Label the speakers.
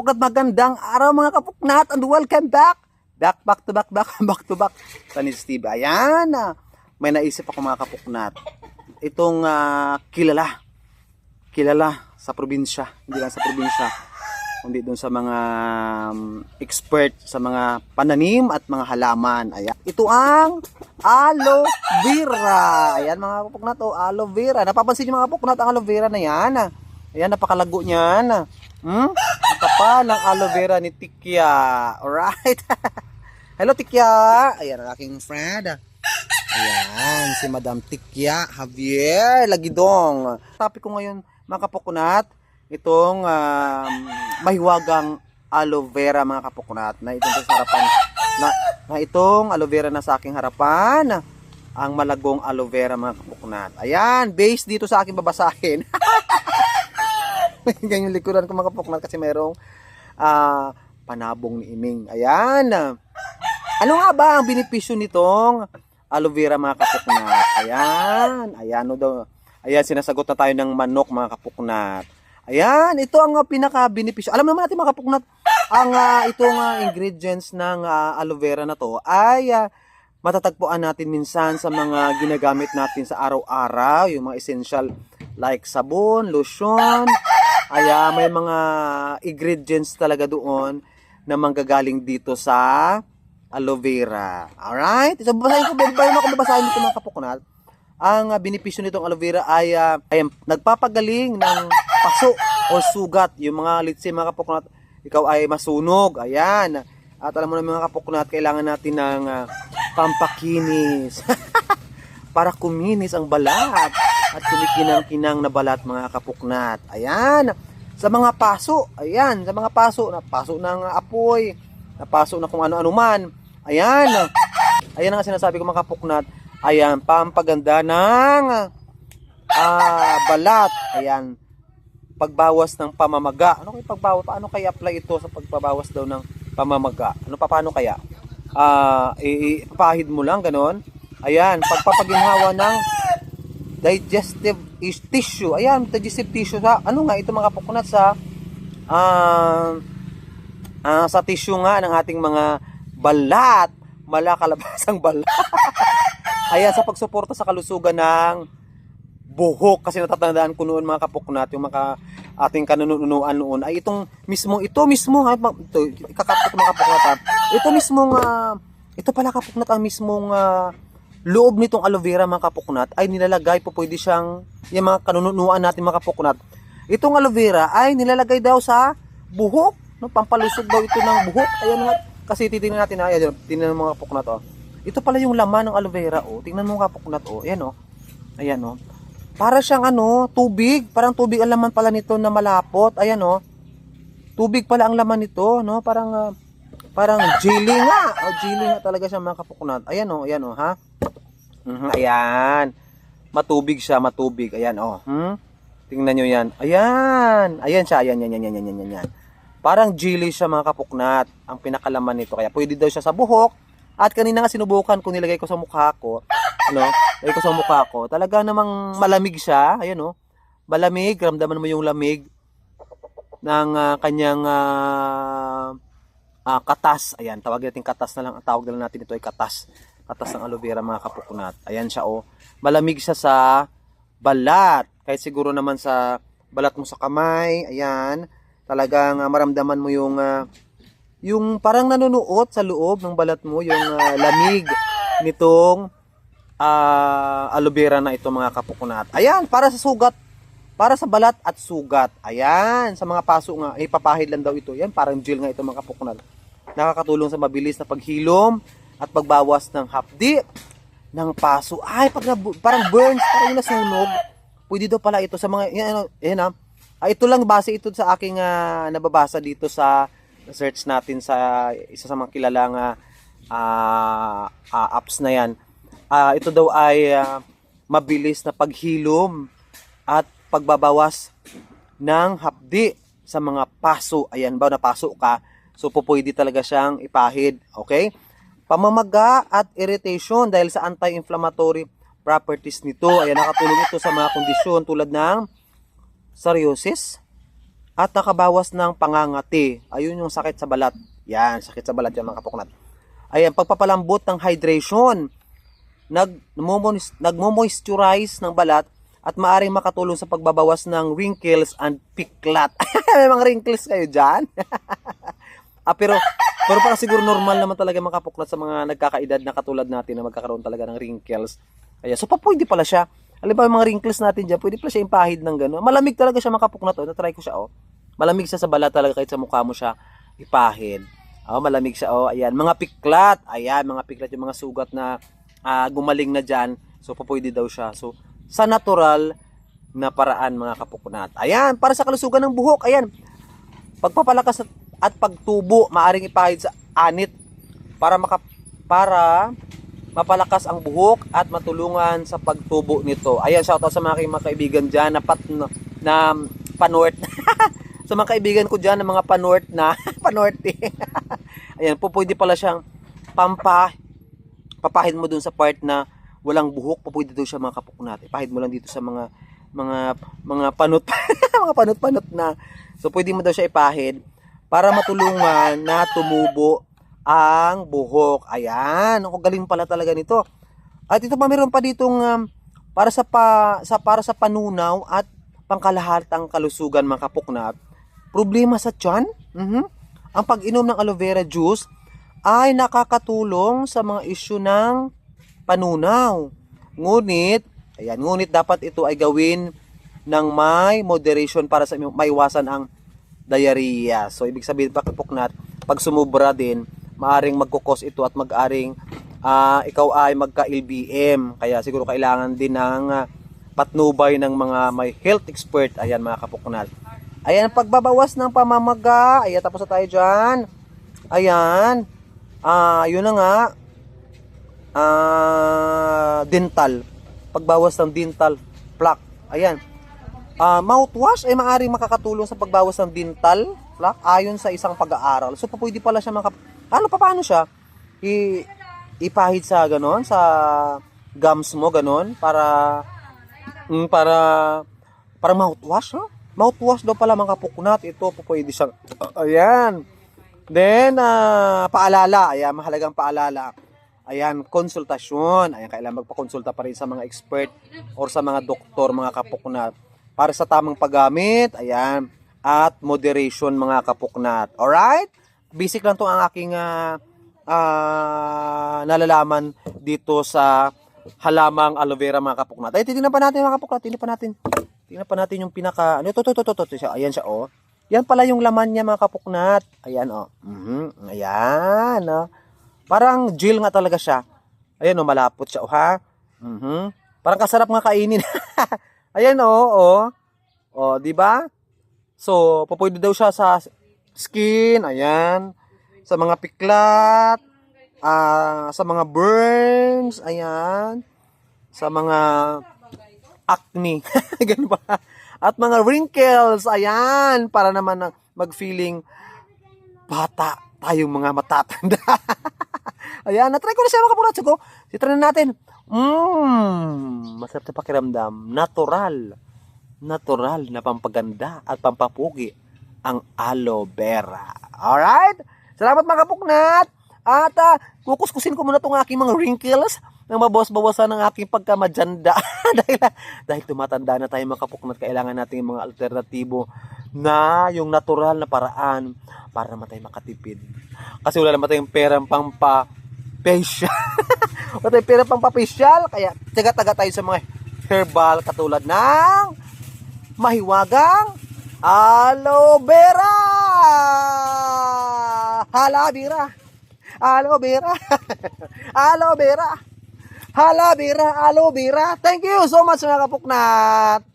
Speaker 1: kapuknat, magandang araw mga kapuknat and welcome back. Back, back to back, back, back to back. Sa ni Steve. Ayan, ah, may naisip ako mga kapuknat. Itong ah, kilala. Kilala sa probinsya. Hindi lang sa probinsya. Kundi doon sa mga um, expert sa mga pananim at mga halaman. Ayan. Ito ang aloe vera. Ayan mga kapuknat, oh, aloe vera. Napapansin niyo mga kapuknat ang aloe vera na yan. ah. Ayan, napakalago niyan. Hmm? Kapal ng aloe vera ni Tikya. Alright? Hello, Tikya. Ayan, ang aking friend. Ayan, si Madam Tikya Javier Lagidong. Topic ko ngayon, mga kapukunat, itong um, mahiwagang aloe vera, mga kapukunat, na itong sa harapan, na, na itong aloe vera na sa aking harapan, ang malagong aloe vera, mga kapukunat. Ayan, based dito sa aking babasahin. Ganyan yung likuran ko mga kapuknat kasi mayroong ah, panabong ni Iming. Ayan. Ano nga ba ang benepisyo nitong aloe vera mga kapuknat? Ayan. Ayan no daw. Ayan, sinasagot na tayo ng manok mga kapuknat. Ayan, ito ang uh, pinaka-benepisyo. Alam naman natin mga kapuknat, ang ah, itong ah, ingredients ng ah, aloe vera na to ay ah, matatagpuan natin minsan sa mga ginagamit natin sa araw-araw, yung mga essential like sabon, lotion, Aya, may mga ingredients talaga doon na manggagaling dito sa aloe vera. Alright? So, babasahin ko, babasahin ako babasahin dito mga kapukunat. Ang uh, benepisyo nitong aloe vera ay, ah, ay nagpapagaling ng paso o sugat. Yung mga, let's say, mga kapukunat, ikaw ay masunog. Ayan. At alam mo na mga kapukunat, kailangan natin ng ah, pampakinis. para kuminis ang balat at kumikinang-kinang na balat mga kapuknat. Ayan. Sa mga paso, ayan, sa mga paso, na paso ng apoy, na paso na kung ano-ano man. Ayan. Ayan ang sinasabi ko mga kapuknat. Ayan, pampaganda ng ah, balat. Ayan. Pagbawas ng pamamaga. Ano kaya pagbawas? Paano kaya apply ito sa pagbabawas daw ng pamamaga? Ano pa paano kaya? Ah, i- ipapahid mo lang ganon. Ayan, pagpapaginhawa ng digestive is tissue. Ayan, digestive tissue sa ano nga ito mga kapukunat sa ah ah, sa tissue nga ng ating mga balat, malakalabasang balat. Ayan, sa pagsuporta sa kalusugan ng buhok kasi natatandaan ko noon mga kapukunat yung mga ating kanununuan noon ay itong mismo ito mismo ha ito kakapit mga kapukunat ha. ito mismong ah, ito pala kapukunat ang mismong ah, loob nitong aloe vera mga kapuknat ay nilalagay po pwede siyang yung mga kanunuan natin mga kapuknat itong aloe vera ay nilalagay daw sa buhok no? Pampalusog daw ito ng buhok. Ayan nga kasi titingnan natin ay ayan, tingnan mga kapuknat oh. Ito pala yung laman ng aloe vera oh. Tingnan mo mga kapuknat oh. Ayan oh. Ayan oh. Para siyang ano tubig. Parang tubig ang laman pala nito na malapot. Ayan oh. Tubig pala ang laman nito no? Parang ah, parang jelly nga. Oh jelly nga talaga siya mga kapuknat ayan oh. Ayan oh ha Mhm, ayan. Matubig siya, matubig. Ayan, oh. Hmm? Tingnan nyo yan. Ayan. Ayan siya. Ayan, yan, yan, yan, yan, yan, yan, yan. Parang jelly siya mga kapuknat. Ang pinakalaman nito. Kaya pwede daw siya sa buhok. At kanina nga sinubukan ko, nilagay ko sa mukha ko. Ano? Nilagay ko sa mukha ko. Talaga namang malamig siya. Ayan, oh. Malamig. Ramdaman mo yung lamig ng ah, kanyang ah, ah, katas. Ayan, tawag natin katas na lang. Ang tawag na lang natin ito ay katas. Katas ng aloe vera mga kapukunat. Ayan siya oh. Malamig siya sa balat. Kahit siguro naman sa balat mo sa kamay. Ayan. Talagang ah, maramdaman mo yung ah, yung parang nanunuot sa loob ng balat mo yung ah, lamig nitong ah, aloe vera na ito mga kapukunat. Ayan, para sa sugat para sa balat at sugat. Ayan, sa mga paso nga, ipapahid lang daw ito. Yan, parang gel nga ito mga kapukunat. Nakakatulong sa mabilis na paghilom at pagbawas ng hapdi ng paso. Ay, pag nabu- parang burns, parang nasunog. Pwede daw pala ito sa mga, yan, ano, yan ah. Ito lang base ito sa aking ah, nababasa dito sa search natin sa isa sa mga kilalang ah, ah, ah, apps na yan. Ah, ito daw ay ah, mabilis na paghilom at pagbabawas ng hapdi sa mga paso. Ayan ba, napaso ka. So, po pwede talaga siyang ipahid. Okay? Pamamaga at irritation dahil sa anti-inflammatory properties nito. Ayan, nakatulong ito sa mga kondisyon tulad ng psoriasis, at nakabawas ng pangangati. Ayun yung sakit sa balat. Yan, sakit sa balat yan mga kapuknat. Ayan, pagpapalambot ng hydration. Nag, nagmo-mois- nagmo-moisturize ng balat at maaring makatulong sa pagbabawas ng wrinkles and piklat. May mga wrinkles kayo dyan? ah, pero, pero parang siguro normal naman talaga makapuklat sa mga nagkakaedad na katulad natin na magkakaroon talaga ng wrinkles. Ayan, so pa pwede pala siya. Alam ba mga wrinkles natin dyan, pwede pala siya impahid ng gano'n. Malamig talaga siya makapuklat. Oh. Na-try ko siya, oh. Malamig siya sa balat talaga kahit sa mukha mo siya ipahid. Oh, malamig siya. Oh, ayan. Mga piklat. Ayan, mga piklat yung mga sugat na ah, gumaling na dyan. So, pa pwede daw siya. So, sa natural na paraan mga kapuknat. Ayan, para sa kalusugan ng buhok. Ayan, pagpapalakas at, pagtubo, maaring ipahid sa anit para maka, para mapalakas ang buhok at matulungan sa pagtubo nito. Ayan, shoutout sa mga, mga kaibigan dyan na, pat, na, na panort. sa mga kaibigan ko dyan na mga panort na panorte. Ayan, po pwede pala siyang pampa papahid mo dun sa part na walang buhok, po pwede daw siya mga kapuknat. Ipahid mo lang dito sa mga mga mga panot mga panot-panot na. So pwede mo daw siya ipahid para matulungan na tumubo ang buhok. Ayan, ako galing pala talaga nito. At ito pa meron pa ditong um, para sa pa, sa para sa panunaw at pangkalahatang kalusugan mga kapuknat. Problema sa tiyan? Mhm. Ang pag-inom ng aloe vera juice ay nakakatulong sa mga isyu ng panunaw. Ngunit, ayan, ngunit dapat ito ay gawin ng may moderation para sa maiwasan ang diarrhea. So, ibig sabihin, pakipuknat, pag sumubra din, maaring magkukos ito at mag-aring ah, ikaw ay magka-LBM. Kaya siguro kailangan din ng ah, patnubay ng mga may health expert. Ayan, mga kapuknat. Ayan, pagbabawas ng pamamaga. Ayan, tapos na tayo dyan. Ayan. Ah, yun na nga. Ah, dental. Pagbawas ng dental plaque. Ayan. Ah, mouthwash ay maaaring makakatulong sa pagbawas ng dental plaque ayon sa isang pag-aaral. So, pwede pala siya maka... Ano, pa, paano siya? I, ipahid sa ganon, sa gums mo, ganon, para... mm, para... Para mouthwash, no? Mouthwash daw pala mga kapuknat. Ito, pwede siyang... ayan. Then, ah, paalala. Ayan, mahalagang paalala. Ayan, konsultasyon. Ayan, kailangan magpakonsulta pa rin sa mga expert or sa mga doktor, mga kapuknat. Para sa tamang paggamit, ayan, at moderation, mga kapuknat. Alright? Basic lang to ang aking ah, ah, nalalaman dito sa halamang aloe vera, mga kapuknat. Ay, titignan pa natin, mga kapuknat. Tingnan pa natin. Tingnan pa natin yung pinaka, ano, to, to, to, to, to, to, siya. Ayan siya, oh. Yan pala yung laman niya, mga kapuknat. Ayan, oh. Mhm. Ayan, oh. Parang gel nga talaga siya. Ayan, oh, malapot siya, oh, ha? Mhm. Parang kasarap nga kainin. Ayan, oh, oh. Oh, di ba? So, pupwede daw siya sa skin, ayan. Sa mga piklat, ah, sa mga burns, ayan. Sa mga acne, ganun ba? At mga wrinkles, ayan, para naman na mag-feeling bata tayong mga matatanda. ayan, na-try ko na siya mga kapulatso ko. Titry na natin. Mmm, masarap na pakiramdam. Natural. Natural na pampaganda at pampapugi ang aloe vera. Alright? Salamat mga kapuknat. At uh, kukuskusin ko muna itong aking mga wrinkles nang mabawas-bawasan ng aking pagkamadyanda. dahil, dahil tumatanda na tayo mga kapuknat, kailangan natin yung mga alternatibo na yung natural na paraan para naman tayo makatipid. Kasi wala naman tayong perang pampa facial. wala tayong perang pampa facial. Kaya taga-taga tayo sa mga herbal katulad ng mahiwagang aloe vera. Vera. Aloe vera. aloe vera. Vera. Aloe vera. Thank you so much mga kapuknat.